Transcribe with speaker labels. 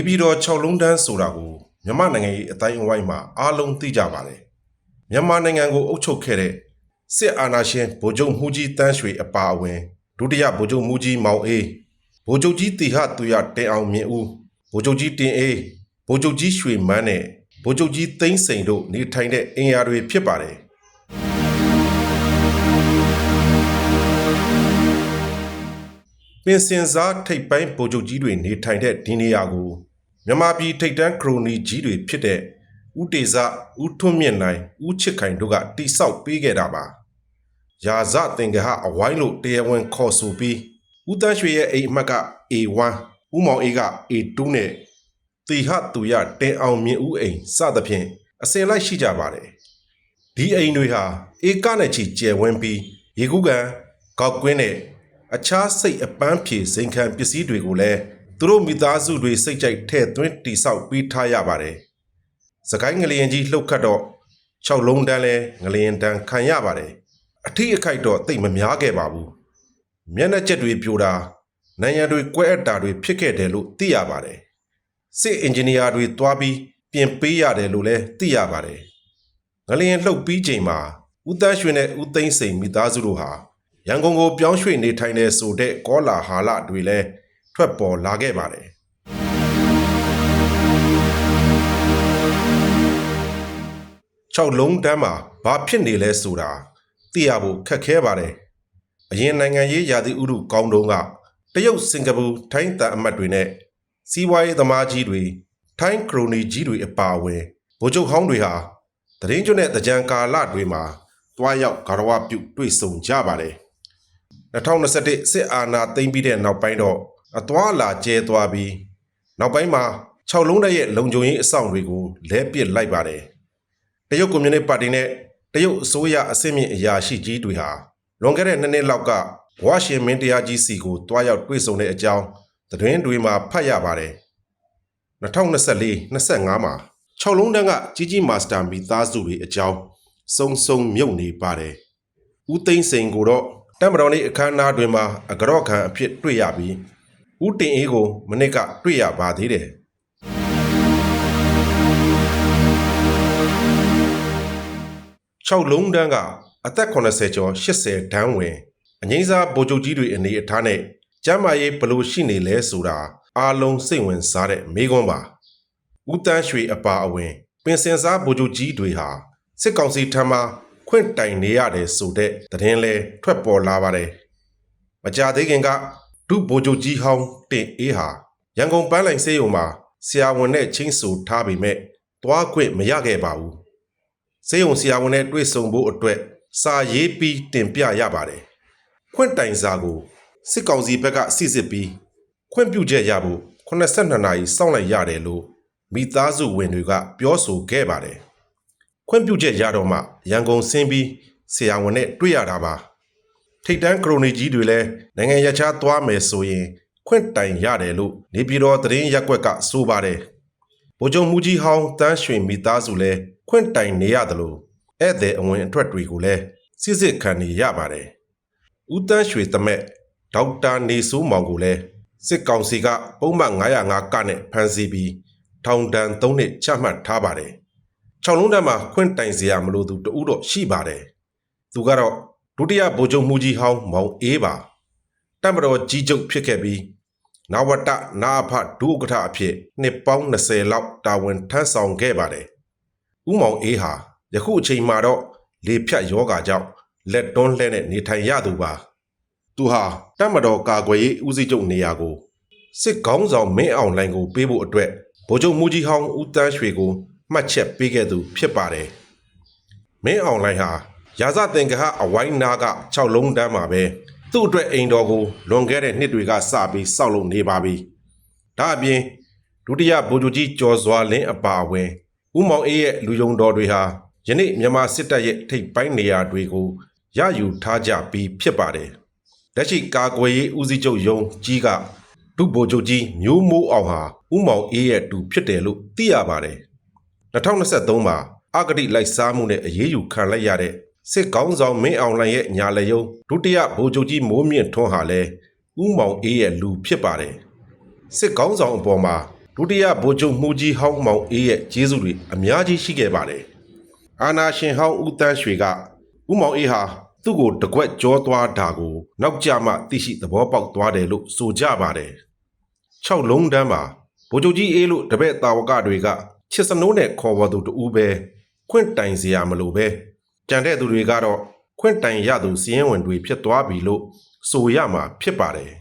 Speaker 1: နေပြည်တော်6လုံးတန်းဆိုတာကိုမြန်မာနိုင်ငံရဲ့အတိုင်းအဝိုင်းမှာအားလုံးသိကြပါတယ်မြန်မာနိုင်ငံကိုအုပ်ချုပ်ခဲ့တဲ့စစ်အာဏာရှင်ဗိုလ်ချုပ်မှုကြီးတန်းရွှေအပါအဝင်ဒုတိယဗိုလ်ချုပ်မှုကြီးမောင်အေးဗိုလ်ချုပ်ကြီးတီဟသူရတင်အောင်မြင့်ဦးဗိုလ်ချုပ်ကြီးတင်အေးဗိုလ်ချုပ်ကြီးရွှေမန်းနဲ့ဗိုလ်ချုပ်ကြီးသိန်းစိန်တို့နေထိုင်တဲ့အင်အားတွေဖြစ်ပါတယ်ပင်စင်စားထိပ်ပိုင်းဗိုလ်ချုပ်ကြီးတွေနေထိုင်တဲ့ဒီနေရာကို မြန်မာပြည်ထိပ်တန်းခရိုနီကြီးတွေဖြစ်တဲ့ဦးတေဇဦးထွန်းမြင့်နိုင်ဦးချစ်ခိုင်တို့ကတိဆောက်ပေးခဲ့တာပါ။ရာဇသင်္ကဟအဝိုင်းလို့တရားဝင်ခေါ်ဆိုပြီးဦးတန်းရွှေရဲ့အိမ်အမှတ်က A1 ဦးမောင်အေးက A2 နဲ့တီဟသူရတင်အောင်မြင့်ဦးအိမ်စသဖြင့်အစင်လိုက်ရှိကြပါတယ်။ဒီအိမ်တွေဟာဧကနဲ့ချီကျယ်ဝန်းပြီးရေကူးကန်ကောက်ကွင်းနဲ့အခြားစိတ်အပန်းဖြေစိန်ခံပစ္စည်းတွေကိုလည်း သူတို့မိသားစုတွေစိတ်ကြိုက်ထည့်သွင်းတိဆောက်ပေးထားရပါတယ်။စကိုင်းငလျင်ကြီးလှုပ်ခတ်တော့6လုံးတန်းလဲငလျင်တန်းခံရပါတယ်။အထီးအခိုက်တော့တိတ်မများခဲ့ပါဘူး။မျက်နှာချက်တွေပြိုတာနိုင်ရန်တွေကွဲအပ်တာတွေဖြစ်ခဲ့တယ်လို့သိရပါတယ်။စစ်အင်ဂျင်နီယာတွေတွားပြီးပြင်ပေးရတယ်လို့လည်းသိရပါတယ်။ငလျင်လှုပ်ပြီးချိန်မှာဦးတန်းရွှေနဲ့ဦးသိန်းစိန်မိသားစုတို့ဟာရန်ကုန်ကိုပြောင်းရွှေ့နေထိုင်နေဆိုတဲ့ကောလာဟာလတွေလည်း ထွက်ပေါ်လာခဲ့ပါတယ်6လုံးတန်းမှာဘာဖြစ်နေလဲဆိုတာသိရဖို့ခက်ခဲပါတယ်အရင်နိုင်ငံရေးရာသီဥတုကောင်းတုန်းကတရုတ်စင်ကာပူထိုင်းတန်အမတ်တွေနဲ့စီးပွားရေးသမားကြီးတွေထိုင်းခရိုနီကြီးတွေအပါအဝင်ဗိုလ်ချုပ်ဟောင်းတွေဟာတရင်ကျွတ်နဲ့တကြံကာလတွေမှာတွားရောက်ဂါရဝပြုတွေ့ဆုံကြပါတယ်2021စစ်အာဏာသိမ်းပြီးတဲ့နောက်ပိုင်းတော့ အသွာအလာကျဲသွားပြီးနောက်ပိုင်းမှာ6လုံးတဲ့ရဲ့လုံခြုံရေးအဆောင်တွေကိုလဲပစ်လိုက်ပါတယ်တရုတ်ကွန်မြူနတီပါတီနဲ့တရုတ်အစိုးရအစစ်မြင့်အရာရှိကြီးတွေဟာလွန်ခဲ့တဲ့နှစ်နှစ်လောက်ကဝါရှင်မင်းတရားကြီးစီကိုတွားရောက်တွေ့ဆုံတဲ့အကြောင်းသတင်းတွေမှာဖတ်ရပါတယ်2024 25မှာ6လုံးတန်းကကြီးကြီးမာစတာမိသားစုတွေအကြောင်းစုံစုံမြုပ်နေပါတယ်။ဦးသိန်းစိန်ကိုတော့တက်မတော်နေ့အခမ်းအနားတွင်မှာအကြော့ခံအဖြစ်တွေ့ရပြီး ဦးတင်အေးကိုမနစ်ကတွေ့ရပါသေးတယ်။6လုံးတန်းကအသက်80ကျော်80တန်းဝင်အငိမ့်စားဗိုလ်ချုပ်ကြီးတွေအနေအထားနဲ့ကျမ်းမာရေးဘလို့ရှိနေလဲဆိုတာအားလုံးစိတ်ဝင်စားတဲ့မိကွန်းပါ။ဦးတန်းရွှေအပါအဝင် ပင်စင်စားဗိုလ်ချုပ်ကြီးတွေဟာစစ်ကောင်စီထံမှခွင့်တိုင်နေရတယ်ဆိုတဲ့သတင်းလဲထွက်ပေါ်လာပါတယ်။မကြသေးခင်က ဒုဗိုလ်ချုပ်ကြီးဟောင်းတင်အေးဟာရန်ကုန်ပန်းလိုင်စေးရုံမှာဆရာဝန်နဲ့ချင်းဆိုထားပေမဲ့တွားခွင့်မရခဲ့ပါဘူး။စေးရုံဆရာဝန်နဲ့တွေ့ဆုံဖို့အတွက်စာရေးပြီးတင်ပြရပါတယ်။ခွင့်တိုင်စာကိုစစ်ကောင်စီဘက်ကစစ်စစ်ပြီးခွင့်ပြုချက်ရဖို့82နာရီစောင့်လိုက်ရတယ်လို့မိသားစုဝင်တွေက ပြောဆိုခဲ့ပါတယ်။ခွင့်ပြုချက်ရတော့မှရန်ကုန်ဆင်းပြီးဆရာဝန်နဲ့တွေ့ရတာပါ။ ထိတ်တန်းခရိုနီကြီးတွေလည်းနိုင်ငံရခြားသွားမယ်ဆိုရင်ခွင့်တိုင်ရတယ်လို့နေပြည်တော်သတင်းရက်ကွက်ကဆိုပါတယ်။ဗိုလ်ချုပ်မူကြီးဟောင်းတန်းရွှေမိသားစုလည်းခွင့်တိုင်နေရတယ်လို့ဧည့်သည်အဝင်အထွက်တွေကိုလည်းစစ်စစ်ခံနေရပါတယ်။ဦးတန်းရွှေသမက်ဒေါက်တာနေစိုးမောင်ကိုလည်းစစ်ကောင်စီကပုံမှန်905ကနဲ့ဖမ်းဆီးပြီးထောင်ဒဏ်3နှစ်ချမှတ်ထားပါတယ်။6လုံးတန်းမှာခွင့်တိုင်စရာမလိုသူတဦးတော့ရှိပါတယ်။သူကတော့ ဒုတိယဗိုလ်ချုပ်မှုကြီးဟောင်းမောင်အေးပါ။တပ်မတော်ကြီးချုပ်ဖြစ်ခဲ့ပြီးနဝတနာအဖဒုဥက္ကဋ္ဌအဖြစ်နှစ်ပေါင်း20လောက်တာဝန်ထမ်းဆောင်ခဲ့ပါတယ်။ဦးမောင်အေးဟာယခုအချိန်မှာတော့လေဖြတ်ယောဂါကြောင့်လက်တွန်းလှဲနဲ့နေထိုင်ရသူပါ။သူဟာတပ်မတော်ကာကွယ်ရေးဦးစီးချုပ်နေရာကိုစစ်ကောင်းဆောင်မင်းအောင်လှိုင်ကိုပေးဖို့အတွက်ဗိုလ်ချုပ်မူကြီးဟောင်းဦးတန်းရွှေကိုမှတ်ချက်ပေးခဲ့သူဖြစ်ပါတယ်။မင်းအောင်လှိုင်ဟာ ရာဇသင်္ကဟအဝိုင်းနာက6လုံးတန်းမှာပဲသူ့အတွက်အိမ်တော်ကိုလွန်ခဲ့တဲ့နှစ်တွေကစပြီးစောက်လုပ်နေပါပြီ။ဒါအပြင်ဒုတိယဗိုလ်ချုပ်ကြီးကျော်စွာလင်းအပါအဝင်ဦးမောင်အေးရဲ့လူယုံတော်တွေဟာယနေ့မြန်မာစစ်တပ်ရဲ့ထိပ်ပိုင်းနေရာတွေကိုရယူထားကြပြီးဖြစ်ပါတယ်။လက်ရှိကာကွယ်ရေးဦးစီးချုပ်ယုံကြီးကဒုဗိုလ်ချုပ်ကြီးမျိုးမိုးအောင်ဟာဦးမောင်အေးရဲ့တူဖြစ်တယ်လို့သိရပါတယ်။2023မှာအဂတိလိုက်စားမှုနဲ့အရေးယူခံလိုက်ရတဲ့ စစ်ကောင်းဆောင်မင်းအောင်လှိုင်ရဲ့ညာလယုံဒုတိယဗိုလ်ချုပ်ကြီးမိုးမြင့်ထွန်းဟာလည်းဦးမောင်အေးရဲ့လူဖြစ်ပါတယ်။စစ်ကောင်းဆောင်အပေါ်မှာဒုတိယဗိုလ်ချုပ်မှုကြီးဟောင်းမောင်အေးရဲ့ကျေးဇူးတွေအများကြီးရှိခဲ့ပါတယ်။အာနာရှင်ဟောင်းဦးတန်းရွှေကဦးမောင်အေးဟာသူ့ကိုတကွက်ကြောသွားတာကိုနောက်ကျမှသိရှိသဘောပေါက်သွားတယ်လို့ဆိုကြပါတယ်။၆လုံးတန်းမှာဗိုလ်ချုပ်ကြီးအေးလို့တပည့်တာဝကတွေကချစ်စနိုးနဲ့ခေါ်ပေါ်သူတူပဲခွင့်တိုင်စရာမလိုပဲ ကြံတဲ့သူတွေကတော့ခွင့်တိုင်ရသူစီးရင်ဝင်တွေဖြစ်သွားပြီလို့ဆိုရမှာဖြစ်ပါတယ်